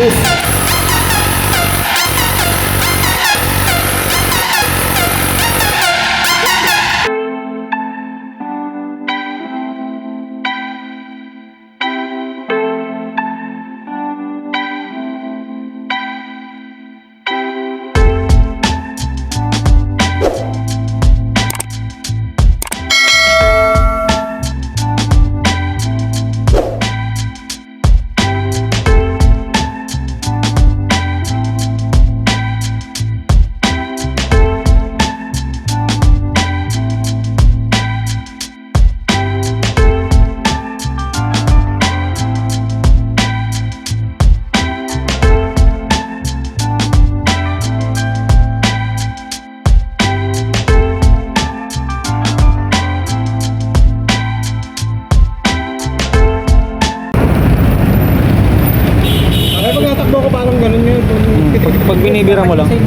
Ay, pag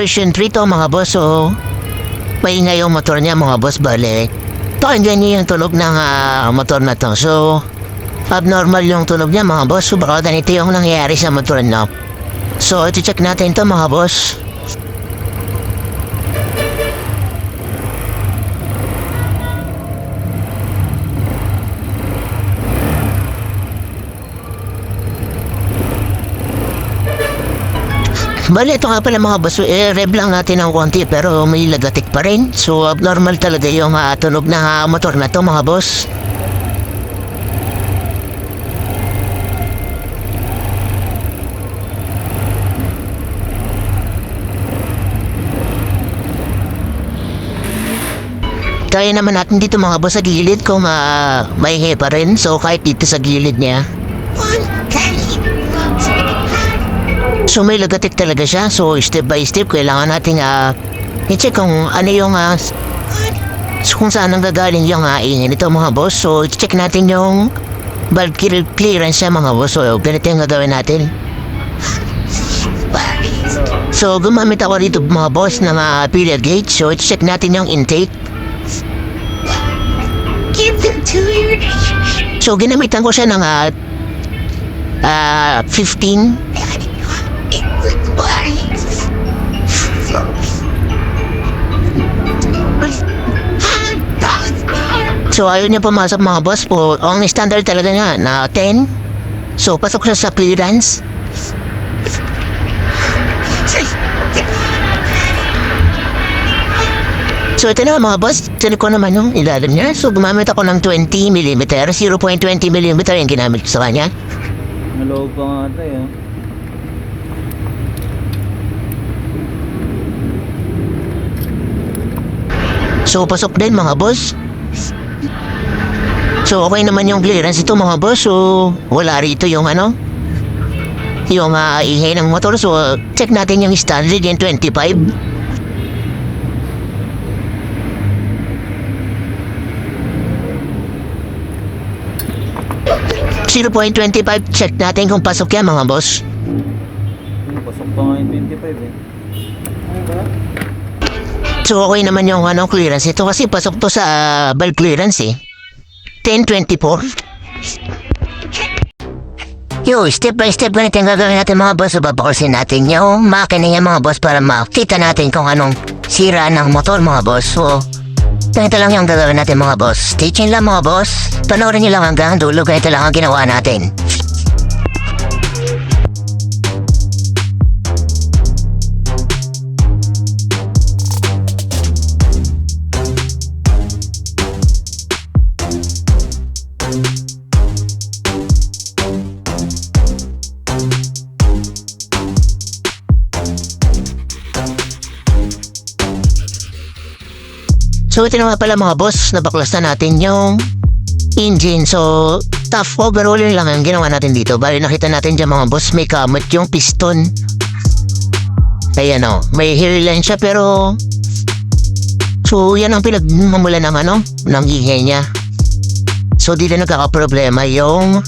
Version 3 to mga boss oh. Maingay yung motor niya mga boss bale. Pakinggan niyo yung tunog ng ah, motor na to. So, abnormal yung tunog niya mga boss. So, baka ganito yung nangyayari sa motor na. So, ito check natin to mga boss. Bali, ito nga pala mga boss, eh, rev lang natin ng konti pero may lagatik pa rin. So, abnormal talaga yung ah, tunog ng ah, motor na to mga boss. Kaya naman natin dito mga boss sa gilid kung uh, may pa rin. So, kahit dito sa gilid niya. So may lagatik talaga siya. So step by step kailangan natin ah i-check kung ano yung ah, so, kung saan ang gagaling yung uh, ingin nito mga boss. So check natin yung valve clear- clearance siya mga boss. So ganito yung gagawin natin. So gumamit ako dito mga boss ng uh, period gauge. So check natin yung intake. So ginamitan ko siya ng ah, ah, 15 So ayaw niya pumasok mga boss po. Ang standard talaga niya na 10. So pasok siya sa clearance. So ito na mga boss, tinig ko naman yung ilalim niya. So gumamit ako ng 20mm, 0.20mm yung ginamit ko sa kanya. Maloob pa nga ito eh. So pasok din mga boss. So okay naman yung clearance ito mga boss. So wala rito yung ano. Yung uh, ingay ng motor. So check natin yung standard yung 25. Zero point twenty-five, check natin kung pasok yan mga boss. Pasok pa nga yung 25 eh. So okay naman yung ano, clearance ito kasi pasok to sa uh, valve clearance eh. 1024. Yo, step by step ganito gagawin natin mga boss. Babakusin natin yung makina niya mga boss para makita natin kung anong sira ng motor mga boss. So, ganito lang yung gagawin natin mga boss. Teaching lang mga boss. Panoorin niyo lang hanggang dulo. Ganito lang ang ginawa natin. So ito na nga pala mga boss, nabaklas na natin yung engine. So, tough overall yun lang ang ginawa natin dito. Bali nakita natin dyan mga boss, may kamot yung piston. Ayan o, may hairline siya pero... So, yan ang pinagmamula ng ano, ng ingay niya. So, dito nagkakaproblema yung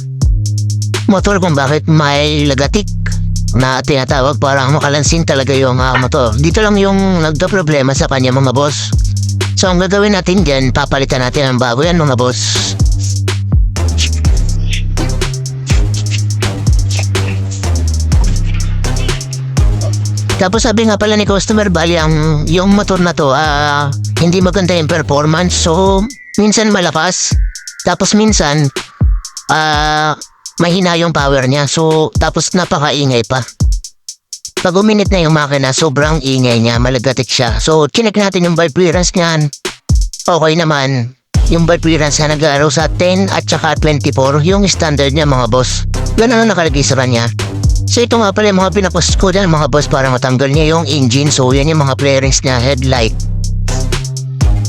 motor kung bakit may lagatik na tinatawag parang makalansin talaga yung ah, motor. Dito lang yung nagka-problema sa kanya mga boss. So ang gagawin natin dyan, papalitan natin ang bago yan mga boss. Tapos sabi nga pala ni customer bali ang yung motor na to ah hindi maganda yung performance so minsan malakas tapos minsan ah mahina yung power niya so tapos napakaingay pa. Pag uminit na yung makina, sobrang ingay niya, malagatik siya. So, chinek natin yung valve clearance niyan. Okay naman. Yung valve clearance na nag-aaraw sa 10 at saka 24, yung standard niya mga boss. Ganun ang nakalagay sa kanya. So, ito nga pala yung mga pinapost ko dyan mga boss para matanggal niya yung engine. So, yan yung mga clearance niya, headlight.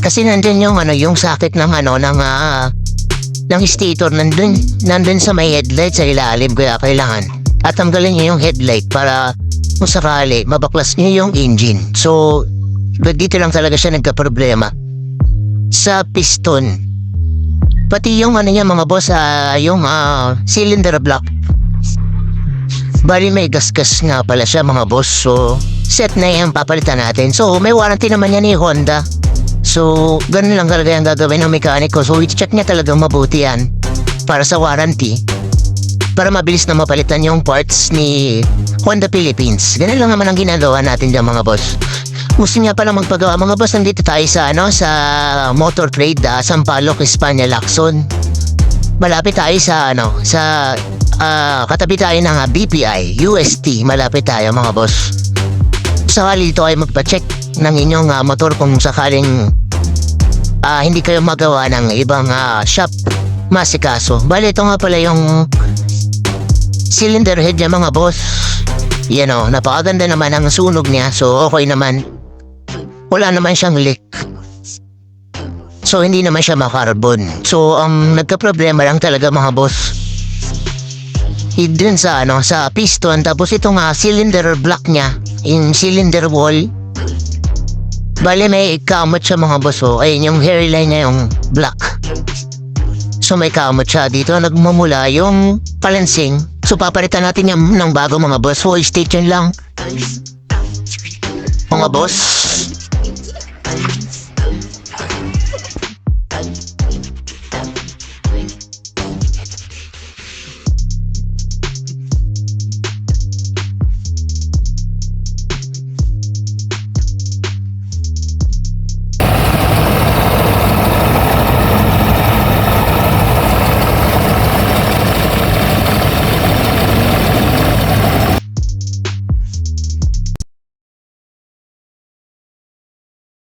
Kasi nandun yung ano, yung socket ng ano, ng ah, ng stator nandun, nandun sa may headlight sa ilalim kaya kailangan at tanggalin niyo yung headlight para kung sakali mabaklas niyo yung engine. So, dito lang talaga siya nagka-problema. Sa piston. Pati yung ano niya mga boss, ah, yung ah, cylinder block. Bali may gasgas nga pala siya mga boss. So, set na yan papalitan natin. So, may warranty naman yan ni Honda. So, ganun lang talaga yung gagawin ng mekaniko. So, i-check niya talagang mabuti yan para sa warranty. Para mabilis na mapalitan yung parts ni Honda Philippines. Ganun lang naman ang ginagawa natin dyan mga boss. Gusto niya pala magpagawa mga boss. Nandito tayo sa ano sa Motor Trade ah, Sampaloc, Espanya, Lacson. Malapit tayo sa ano sa ah, katabi tayo ng ah, BPI, UST. Malapit tayo mga boss. Sakali dito ay magpa-check ng inyong ah, motor kung sakaling ah, hindi kayo magawa ng ibang ah, shop masikaso. Bali, ito nga pala yung cylinder head niya mga boss. Yan o, napakaganda naman ang sunog niya. So, okay naman. Wala naman siyang leak. So, hindi naman siya makarbon. So, ang nagka-problema lang talaga mga boss. Hidden sa ano, sa piston. Tapos ito nga, cylinder block niya. Yung cylinder wall. Bale, may kamot siya mga boss. Oh. Ayun, yung hairline niya yung black. So may kamot siya dito, nagmumula yung palansing. So papalitan natin yung ng bago mga boss. Stay tuned lang. Mga boss,